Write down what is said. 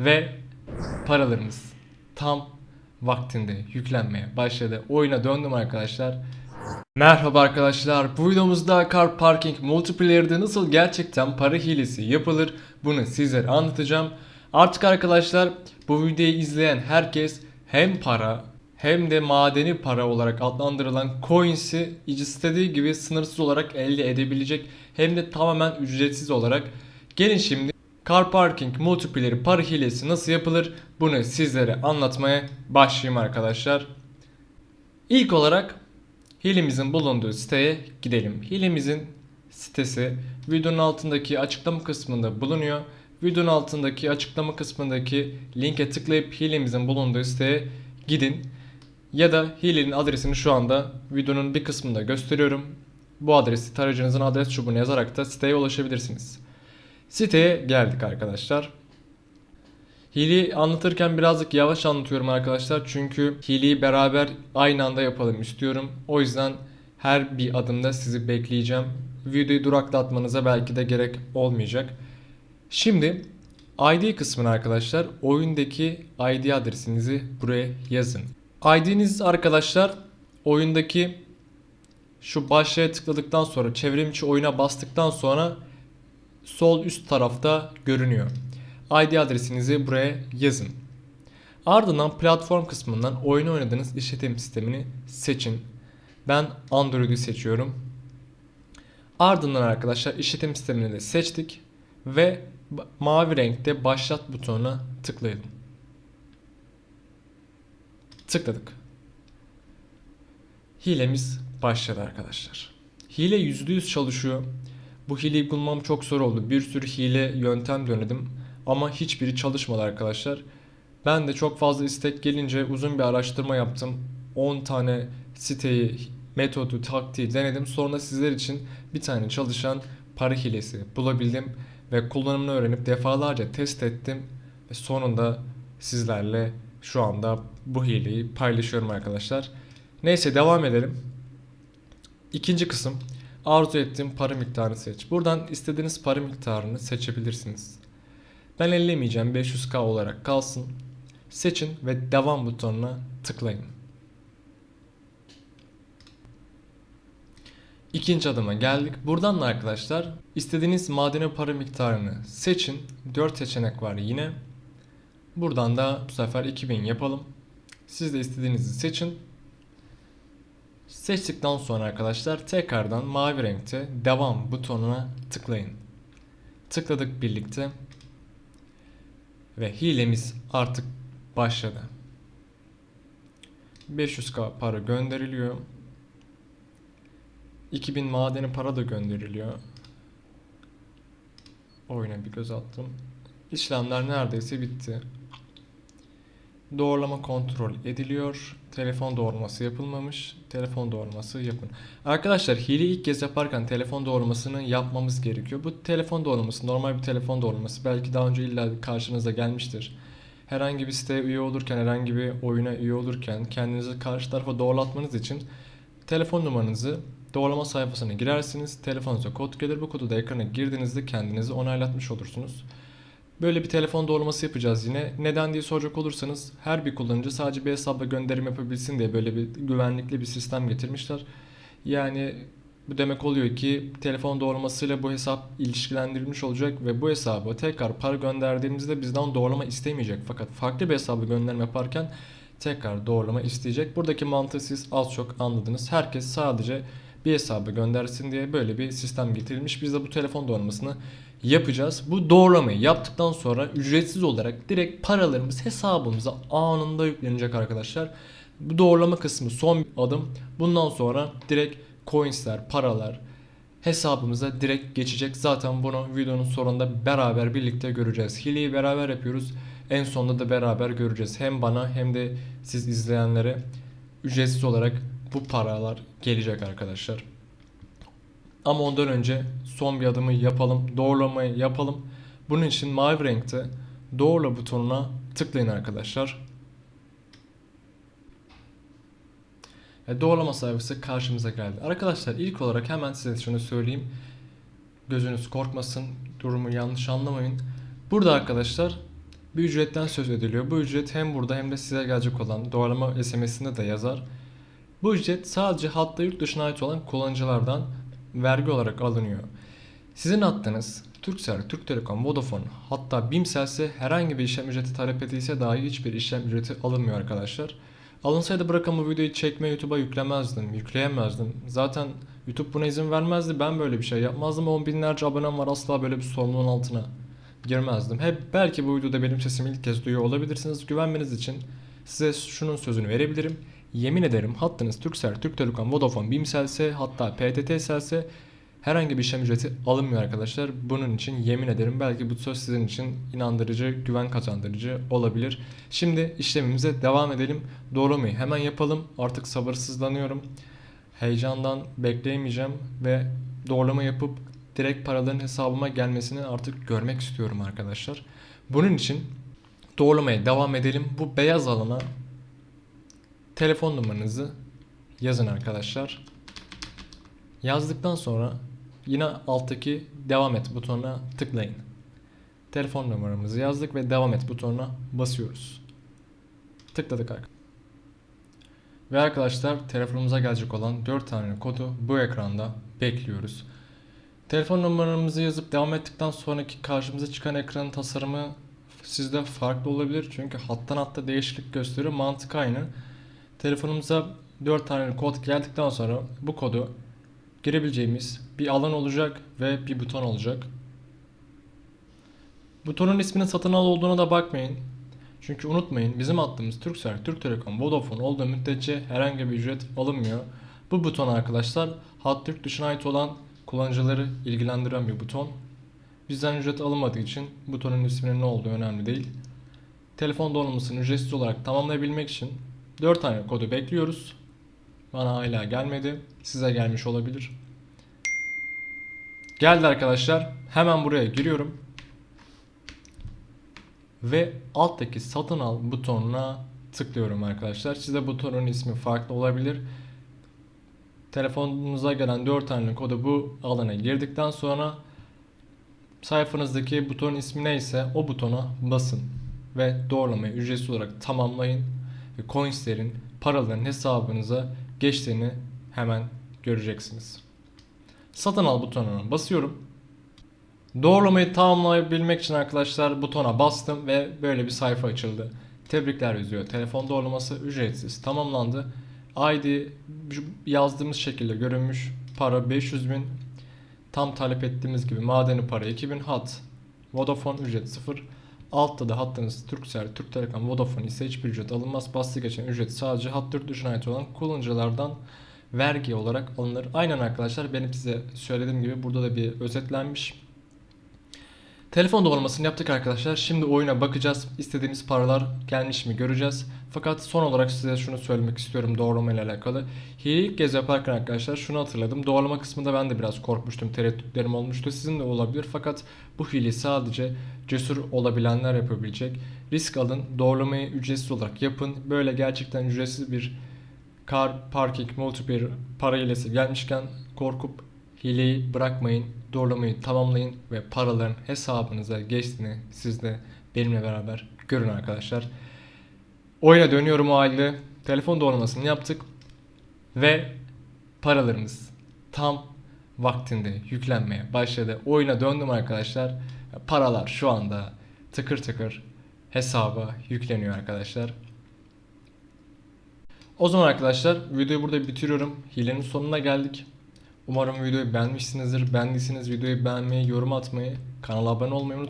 Ve paralarımız tam vaktinde yüklenmeye başladı. Oyuna döndüm arkadaşlar. Merhaba arkadaşlar. Bu videomuzda Car Parking Multiplayer'da nasıl gerçekten para hilesi yapılır bunu sizlere anlatacağım. Artık arkadaşlar bu videoyu izleyen herkes hem para hem de madeni para olarak adlandırılan coins'i istediği gibi sınırsız olarak elde edebilecek hem de tamamen ücretsiz olarak. Gelin şimdi Car Parking Multiplayer para hilesi nasıl yapılır bunu sizlere anlatmaya başlayayım arkadaşlar. İlk olarak hilemizin bulunduğu siteye gidelim. Hilemizin sitesi videonun altındaki açıklama kısmında bulunuyor. Videonun altındaki açıklama kısmındaki linke tıklayıp hilemizin bulunduğu siteye gidin. Ya da hilenin adresini şu anda videonun bir kısmında gösteriyorum. Bu adresi tarayıcınızın adres çubuğuna yazarak da siteye ulaşabilirsiniz. Siteye geldik arkadaşlar. Hileyi anlatırken birazcık yavaş anlatıyorum arkadaşlar. Çünkü hileyi beraber aynı anda yapalım istiyorum. O yüzden her bir adımda sizi bekleyeceğim. Videoyu duraklatmanıza belki de gerek olmayacak. Şimdi ID kısmına arkadaşlar oyundaki ID adresinizi buraya yazın. ID'niz arkadaşlar oyundaki şu başlığa tıkladıktan sonra çevrim içi oyuna bastıktan sonra sol üst tarafta görünüyor. ID adresinizi buraya yazın. Ardından platform kısmından oyun oynadığınız işletim sistemini seçin. Ben Android'i seçiyorum. Ardından arkadaşlar işletim sistemini de seçtik ve mavi renkte başlat butonuna tıklayalım. Tıkladık. Hilemiz başladı arkadaşlar. Hile %100 çalışıyor. Bu hileyi bulmam çok zor oldu. Bir sürü hile yöntem denedim ama hiçbiri çalışmadı arkadaşlar. Ben de çok fazla istek gelince uzun bir araştırma yaptım. 10 tane siteyi, metodu, taktiği denedim. Sonra sizler için bir tane çalışan para hilesi bulabildim ve kullanımını öğrenip defalarca test ettim ve sonunda sizlerle şu anda bu hileyi paylaşıyorum arkadaşlar. Neyse devam edelim. İkinci kısım arzu ettiğim para miktarını seç. Buradan istediğiniz para miktarını seçebilirsiniz. Ben ellemeyeceğim 500k olarak kalsın. Seçin ve devam butonuna tıklayın. İkinci adıma geldik. Buradan da arkadaşlar istediğiniz madene para miktarını seçin. 4 seçenek var yine. Buradan da bu sefer 2000 yapalım. Siz de istediğinizi seçin. Seçtikten sonra arkadaşlar tekrardan mavi renkte devam butonuna tıklayın. Tıkladık birlikte ve hilemiz artık başladı. 500k para gönderiliyor. 2000 madeni para da gönderiliyor. Oyuna bir göz attım. İşlemler neredeyse bitti. Doğrulama kontrol ediliyor. Telefon doğrulaması yapılmamış. Telefon doğrulaması yapın. Arkadaşlar hile ilk kez yaparken telefon doğrulamasını yapmamız gerekiyor. Bu telefon doğrulaması normal bir telefon doğrulaması. Belki daha önce illa karşınıza gelmiştir. Herhangi bir siteye üye olurken, herhangi bir oyuna üye olurken kendinizi karşı tarafa doğrulatmanız için telefon numaranızı doğrulama sayfasına girersiniz. Telefonunuza kod gelir. Bu kodu da ekrana girdiğinizde kendinizi onaylatmış olursunuz. Böyle bir telefon doğrulaması yapacağız yine. Neden diye soracak olursanız her bir kullanıcı sadece bir hesapla gönderim yapabilsin diye böyle bir güvenlikli bir sistem getirmişler. Yani bu demek oluyor ki telefon doğrulamasıyla bu hesap ilişkilendirilmiş olacak ve bu hesaba tekrar para gönderdiğimizde bizden doğrulama istemeyecek. Fakat farklı bir hesabı gönderim yaparken tekrar doğrulama isteyecek. Buradaki mantığı siz az çok anladınız. Herkes sadece bir hesabı göndersin diye böyle bir sistem getirilmiş. Biz de bu telefon doğrulamasını yapacağız. Bu doğrulamayı yaptıktan sonra ücretsiz olarak direkt paralarımız hesabımıza anında yüklenecek arkadaşlar. Bu doğrulama kısmı son bir adım. Bundan sonra direkt coinsler, paralar hesabımıza direkt geçecek. Zaten bunu videonun sonunda beraber birlikte göreceğiz. Hileyi beraber yapıyoruz. En sonunda da beraber göreceğiz. Hem bana hem de siz izleyenlere ücretsiz olarak bu paralar gelecek arkadaşlar. Ama ondan önce son bir adımı yapalım. Doğrulamayı yapalım. Bunun için mavi renkte doğrula butonuna tıklayın arkadaşlar. E, doğrulama sayfası karşımıza geldi. Arkadaşlar ilk olarak hemen size şunu söyleyeyim. Gözünüz korkmasın. Durumu yanlış anlamayın. Burada arkadaşlar bir ücretten söz ediliyor. Bu ücret hem burada hem de size gelecek olan doğrulama SMS'inde de yazar. Bu ücret sadece hatta yurt dışına ait olan kullanıcılardan vergi olarak alınıyor. Sizin attığınız Turkcell, Türk Telekom, Vodafone hatta Bimsel'se herhangi bir işlem ücreti talep edilse dahi hiçbir işlem ücreti alınmıyor arkadaşlar. Alınsaydı bırakın bu videoyu çekme YouTube'a yüklemezdim, yükleyemezdim. Zaten YouTube buna izin vermezdi. Ben böyle bir şey yapmazdım. On binlerce abonem var asla böyle bir sorumluluğun altına girmezdim. Hep belki bu videoda benim sesimi ilk kez duyuyor olabilirsiniz. Güvenmeniz için size şunun sözünü verebilirim. Yemin ederim hattınız Turkcell, Türk Telekom, Vodafone, Bimsel'se hatta PTT'selse herhangi bir işlem ücreti alınmıyor arkadaşlar. Bunun için yemin ederim belki bu söz sizin için inandırıcı, güven kazandırıcı olabilir. Şimdi işlemimize devam edelim. Doğrulamayı hemen yapalım. Artık sabırsızlanıyorum. Heyecandan bekleyemeyeceğim ve doğrulama yapıp direkt paraların hesabıma gelmesini artık görmek istiyorum arkadaşlar. Bunun için doğrulamaya devam edelim. Bu beyaz alana telefon numaranızı yazın arkadaşlar. Yazdıktan sonra yine alttaki devam et butonuna tıklayın. Telefon numaramızı yazdık ve devam et butonuna basıyoruz. Tıkladık arkadaşlar. Ve arkadaşlar telefonumuza gelecek olan 4 tane kodu bu ekranda bekliyoruz. Telefon numaramızı yazıp devam ettikten sonraki karşımıza çıkan ekranın tasarımı sizde farklı olabilir. Çünkü hattan hatta değişiklik gösteriyor. Mantık aynı. Telefonumuza 4 tane kod geldikten sonra bu kodu girebileceğimiz bir alan olacak ve bir buton olacak. Butonun isminin satın al olduğuna da bakmayın. Çünkü unutmayın bizim attığımız Turkcell, Türk Telekom, Vodafone olduğu müddetçe herhangi bir ücret alınmıyor. Bu buton arkadaşlar hat Türk dışına ait olan kullanıcıları ilgilendiren bir buton. Bizden ücret alınmadığı için butonun isminin ne olduğu önemli değil. Telefon donanımısını ücretsiz olarak tamamlayabilmek için 4 tane kodu bekliyoruz. Bana hala gelmedi. Size gelmiş olabilir. Geldi arkadaşlar. Hemen buraya giriyorum. Ve alttaki satın al butonuna tıklıyorum arkadaşlar. Size butonun ismi farklı olabilir. Telefonunuza gelen 4 tane kodu bu alana girdikten sonra sayfanızdaki butonun ismi neyse o butona basın ve doğrulamayı ücretsiz olarak tamamlayın ve coinslerin paraların hesabınıza geçtiğini hemen göreceksiniz. Satın al butonuna basıyorum. Doğrulamayı tamamlayabilmek için arkadaşlar butona bastım ve böyle bir sayfa açıldı. Tebrikler yazıyor. Telefon doğrulaması ücretsiz tamamlandı. ID yazdığımız şekilde görünmüş. Para 500 bin. Tam talep ettiğimiz gibi madeni para 2000 hat. Vodafone ücret 0. Altta da hattınız Turkcell, Türk Telekom, Vodafone ise hiçbir ücret alınmaz. Bahsi geçen ücret sadece hat Türk dışına ait olan kullanıcılardan vergi olarak alınır. Aynen arkadaşlar benim size söylediğim gibi burada da bir özetlenmiş. Telefon doğrulamasını yaptık arkadaşlar. Şimdi oyuna bakacağız. İstediğimiz paralar gelmiş mi göreceğiz. Fakat son olarak size şunu söylemek istiyorum doğrulama ile alakalı. Hile ilk kez yaparken arkadaşlar şunu hatırladım. Doğrulama kısmında ben de biraz korkmuştum. Tereddütlerim olmuştu. Sizin de olabilir. Fakat bu hileyi sadece cesur olabilenler yapabilecek. Risk alın. Doğrulamayı ücretsiz olarak yapın. Böyle gerçekten ücretsiz bir car parking multiplayer para hilesi gelmişken korkup hileyi bırakmayın. Doğrulamayı tamamlayın ve paraların hesabınıza geçtiğini siz de benimle beraber görün arkadaşlar. Oyuna dönüyorum o halde. Telefon doğrulamasını yaptık. Ve paralarımız tam vaktinde yüklenmeye başladı. Oyuna döndüm arkadaşlar. Paralar şu anda tıkır tıkır hesaba yükleniyor arkadaşlar. O zaman arkadaşlar videoyu burada bitiriyorum. Hilenin sonuna geldik. Umarım videoyu beğenmişsinizdir. Beğendiyseniz videoyu beğenmeyi, yorum atmayı, kanala abone olmayı unutmayın.